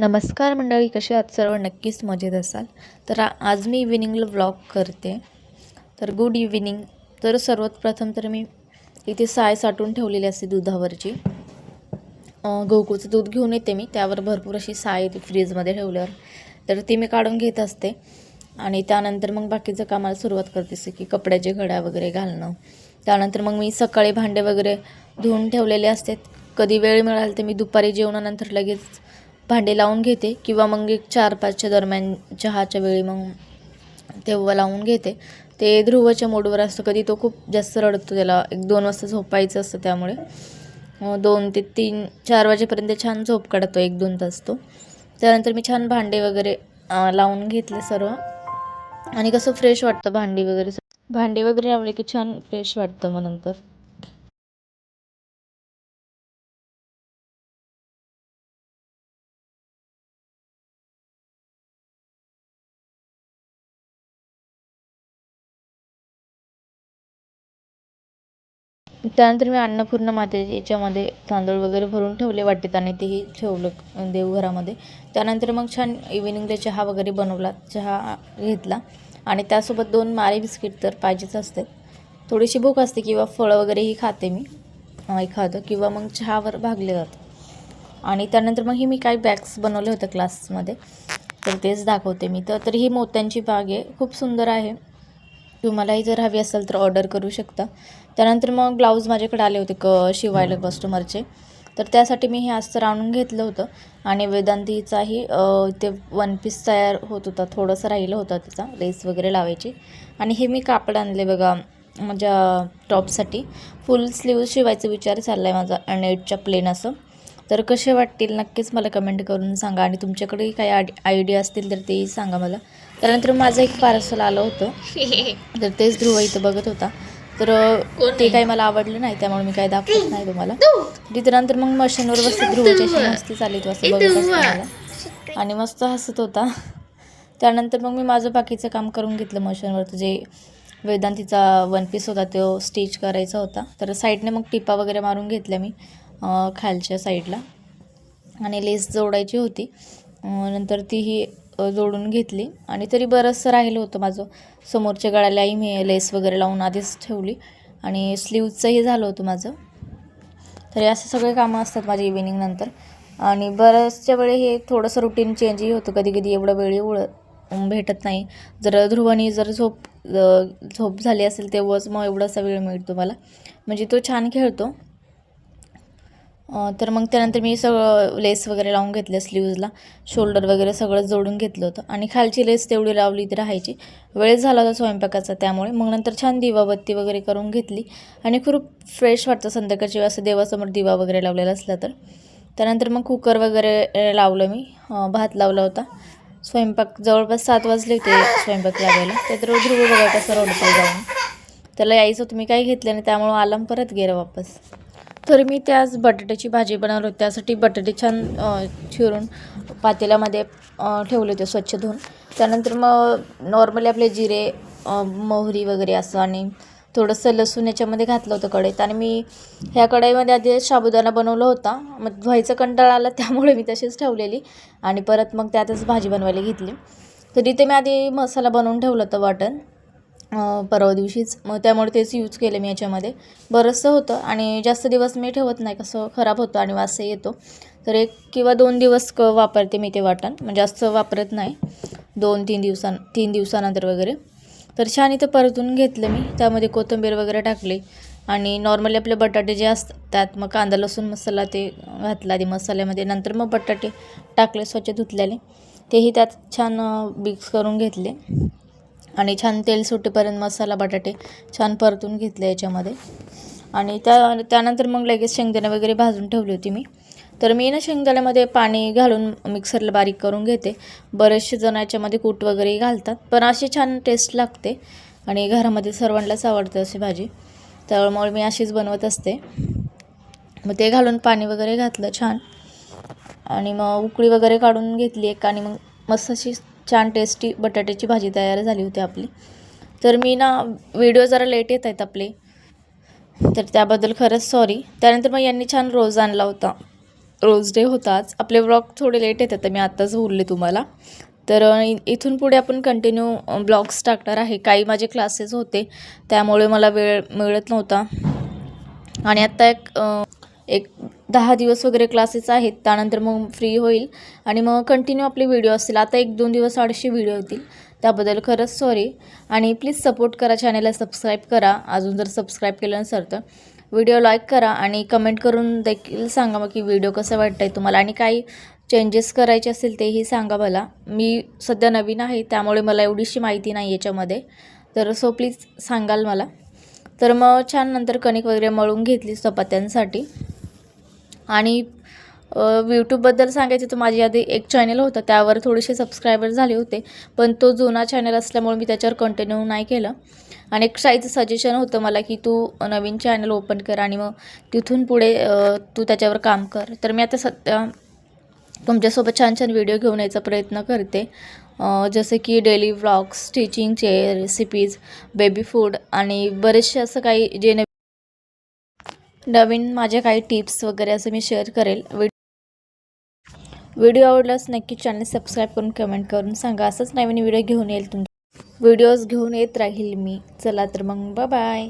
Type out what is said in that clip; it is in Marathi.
नमस्कार मंडळी कसे आहात? सर्व नक्कीच मजेत असाल. तर आज मी इव्हिनिंगला व्लॉग करते. तर गुड इव्हिनिंग तर सर्वात प्रथम तर मी इथे साय साठवून ठेवलेली असते दुधावरची. अं, गोकुळचं दूध घेऊन येते मी. त्यावर भरपूर अशी साय येते फ्रीजमध्ये ठेवल्यावर. तर ती मी काढून घेत असते. आणि त्यानंतर मग बाकीचं कामाला सुरुवात करते जसं की कपड्याचे घड्या वगैरे घालणं. त्यानंतर मग मी सकाळी भांडे वगैरे धुवून ठेवलेले असतात. कधी वेळ मिळाल तर मी दुपारी जेवणानंतर लगेच भांडे लावून घेते किंवा मग एक चार पाचच्या दरम्यान चहाच्या वेळी मग तेव्हा लावून घेते. ते ध्रुवच्या मोडवर असतं. कधी तो खूप जास्त रडतो त्याला. एक दोन वाजता झोपायचं असतं त्यामुळे. दोन ते तीन चार वाजेपर्यंत छान झोप काढतो एक दोन तास तो. त्यानंतर मी छान भांडे वगैरे लावून घेतले सर्व. आणि कसं फ्रेश वाटतं भांडी वगैरे? भांडी वगैरे लावले की छान फ्रेश वाटतं मग नंतर. त्यानंतर मी अन्नपूर्णा मातेच्या याच्यामध्ये तांदूळ वगैरे भरून ठेवले वाटीत आणि तेही ठेवलं देवघरामध्ये. त्यानंतर मग छान इव्हिनिंगला चहा वगैरे बनवला चहा घेतला. आणि त्यासोबत दोन मारे बिस्किट तर पाहिजेच असते. थोडीशी भूक असते किंवा फळं वगैरेही खाते मी एखादं किंवा मग चहावर भागले जातं. आणि त्यानंतर मग ही मी काही बॅग्स बनवले होते क्लासमध्ये तर तेच दाखवते मी. तर तर ही मोत्यांची बाग आहे. खूप सुंदर आहे. तुम्हालाही जर हवी असेल तर ऑर्डर करू शकता. त्यानंतर मग ब्लाऊज माझ्याकडे आले होते क शिवायला कस्टमरचे तर त्यासाठी मी हे अस्तर आणून घेतलं होतं. आणि वेदांतीचाही ते वन पीस तयार होत होता. थोडंसं राहिलं होतं त्याचा लेस वगैरे लावायची. आणि हे मी कापड आणले बघा माझ्या टॉपसाठी फुल स्लीव शिवायचा विचार चालला आहे माझा नेटच्या प्लेन असं. तर कसे वाटतील? नक्कीच मला कमेंट करून सांगा आणि तुमच्याकडेही काही आयडिया असतील तर तेही सांगा मला. त्यानंतर माझं एक पार्सल आलं होतं. तर तेच ध्रुव इथं बघत होता. तर ते काही मला आवडलं नाही त्यामुळे मी काही दाखवत नाही तुम्हाला. तिथे नंतर मग मशीनवर बसते ध्रुवची अशी मस्ती चालली होती असं बघत असतं मला. आणि मस्त हसत होता. त्यानंतर मग मी माझं बाकीचं काम करून घेतलं मशीनवर जे वेदांतीचा वन पीस होता तो स्टिच करायचा होता. तर साईडने मग टिपा वगैरे मारून घेतल्या मी. खालच्या साईडला. आणि लेस जोडायची होती. नंतर तीही ही जोडून घेतली. आणि तरी बरंचसं राहिलं होतं माझं. समोरच्या गळ्यालाही मी लेस वगैरे लावून आधीच ठेवली. आणि स्लीवचंही झालं होतं माझं. तरी असे सगळे कामं असतात माझी इव्हिनिंगनंतर आणि बऱ्याचशा वेळी हे थोडंसं रुटीन चेंजही होतं. कधी कधी एवढं वेळी उळ भेटत नाही. जर ध्रुवानी जर झोप झोप झाली असेल तेव्हाच मग एवढासा वेळ मिळतो मला. म्हणजे तो छान खेळतो. तर मग त्यानंतर मी सगळं लेस वगैरे लावून घेतले स्लीव्जला शोल्डर वगैरे सगळं जोडून घेतलं होतं. आणि खालची लेस तेवढी लावली तर राहायची. वेळ झाला होता स्वयंपाकाचा त्यामुळे. मग नंतर छान दिवाबत्ती वगैरे करून घेतली. आणि खूप फ्रेश वाटतं संध्याकाळची. असं देवासमोर दिवा वगैरे लावलेला असला तर. त्यानंतर मग कुकर वगैरे लावलं मी. भात लावला होता. स्वयंपाक जवळपास सात वाजले होते स्वयंपाक लावायला तर ध्रुव बघा कसं रडतो जाऊन. त्याला यायचं होतं. मी काही घेतलं नाही. त्यामुळं आलाम परत गेलं वापस. तर मी त्याच बटाट्याची भाजी बनवली होती. त्यासाठी बटाटे छान चिरून पातेल्यामध्ये ठेवले होते स्वच्छ धुवून. त्यानंतर मग नॉर्मली आपले जिरे मोहरी वगैरे असं आणि थोडंसं लसूण याच्यामध्ये घातलं होतं कढईत. आणि मी ह्या कढईमध्ये आधी साबुदाणा बनवला होता. मग धुवायचा कंटाळा आला त्यामुळे मी तशीच ठेवलेली. आणि परत मग त्यातच भाजी बनवायला घेतली. तर इथे मी आधी मसाला बनवून ठेवलं होतं वाटण. परवा दिवशीच. मग त्यामुळे तेच यूज केले मी याच्यामध्ये. बरंचसं होतं आणि जास्त दिवस मी ठेवत नाही कसं खराब होतं आणि वासही येतो. तर एक किंवा दोन दिवस क वापरते मी ते वाटण. म्हणजे जास्त वापरत नाही. दोन तीन दिवसां तीन दिवसानंतर वगैरे. तर छान इथं परतून घेतलं मी. त्यामध्ये कोथिंबीर वगैरे टाकली. आणि नॉर्मली आपले बटाटे जे असतात त्यात मग कांदा लसूण मसाला ते घातला आधी मसाल्यामध्ये. नंतर मग बटाटे टाकले स्वच्छ धुतलेले. तेही त्यात छान मिक्स करून घेतले. आणि छान तेल सुटेपर्यंत मसाला बटाटे छान परतून घेतले याच्यामध्ये. आणि त्या त्यानंतर मग लगेच शेंगदाणे वगैरे भाजून ठेवली होती मी. तर मी ना शेंगदाण्यामध्ये पाणी घालून मिक्सरला बारीक करून घेते. बरेचसे जण याच्यामध्ये कूट वगैरे घालतात पण अशी छान टेस्ट लागते आणि घरामध्ये सर्वांनाच आवडते अशी भाजी. त्यामुळे मी अशीच बनवत असते. मग ते घालून पाणी वगैरे घातलं छान. आणि मग उकळी वगैरे काढून घेतली एक आणि मग मस्त अशी छान टेस्टी बटाट्याची भाजी तयार झाली होती आपली. तर मी ना व्हिडिओ जरा लेट येत आहेत आपले. तर त्याबद्दल खरंच सॉरी त्यानंतर मग यांनी छान रोज आणला होता. रोज डे होताच आपले ब्लॉग थोडे लेट येतात मी आत्ताच बोलले तुम्हाला. तर इथून पुढे आपण कंटिन्यू ब्लॉग्स टाकणार आहे. काही माझे क्लासेस होते त्यामुळे मला वेळ मिळत नव्हता. आणि आत्ता एक एक दहा दिवस वगैरे क्लासेस आहेत त्यानंतर मग फ्री होईल. आणि मग कंटिन्यू आपले व्हिडिओ असतील. आता एक दोन दिवस अडीचशे व्हिडिओ होतील त्याबद्दल खरंच सॉरी आणि प्लीज सपोर्ट करा चॅनलला सबस्क्राईब करा. अजून जर सबस्क्राईब केलं नसेल तर व्हिडिओ लाईक करा आणि कमेंट करून देखील सांगा मग की व्हिडिओ कसा वाटत आहे तुम्हाला. आणि काही चेंजेस करायचे असेल तेही सांगा मला. मी सध्या नवीन आहे त्यामुळे मला एवढीशी माहिती नाही याच्यामध्ये. तर सो प्लीज सांगाल मला. तर मग छान नंतर कणिक वगैरे मळून घेतली चपात्यांसाठी. आणि यूट्यूबबद्दल सांगायचं तर माझी आधी एक चॅनल होतं त्यावर थोडेसे सबस्क्रायबर झाले होते पण तो जुना चॅनल असल्यामुळे मी त्याच्यावर कंटिन्यू नाही केलं. आणि एक शाईचं सजेशन होतं मला की तू नवीन चॅनल ओपन कर आणि मग तिथून पुढे तू त्याच्यावर काम कर. तर मी आता सध्या तुमच्यासोबत छान छान व्हिडिओ घेऊन यायचा प्रयत्न करते. जसं जसे की डेली व्लॉग्स स्टिचिंगचे रेसिपीज बेबी फूड आणि बरेचसे असं काही जे नवीन माझ्या काही टिप्स वगैरे असं मी शेअर करेल. व्हिडिओ व्हिडिओ आवडल्यास नक्की चॅनल सबस्क्राईब करून कमेंट करून सांगा. असंच नवीन व्हिडिओ घेऊन येईल तुम व्हिडिओज घेऊन येत राहील मी. चला तर मग बाय